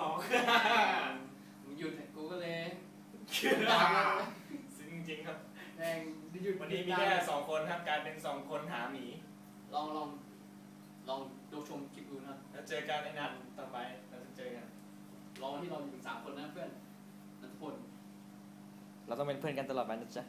หรอกมหยุดกูก็เลยตามแล้วซึ่งจริงครับแม่หยุดวันนี้มีแค่สองคนครับการเป็นสองคนหาหมี ลองลองลองดูชมคลิปดูนะแล้วเจอกันในนันต่อไปเราจะเจอกันลองที่เราอยู่สามคนนะเพื่อนนัทพลเราต้องเป็นเพื่อนกันตลอดไปนะจ๊ะ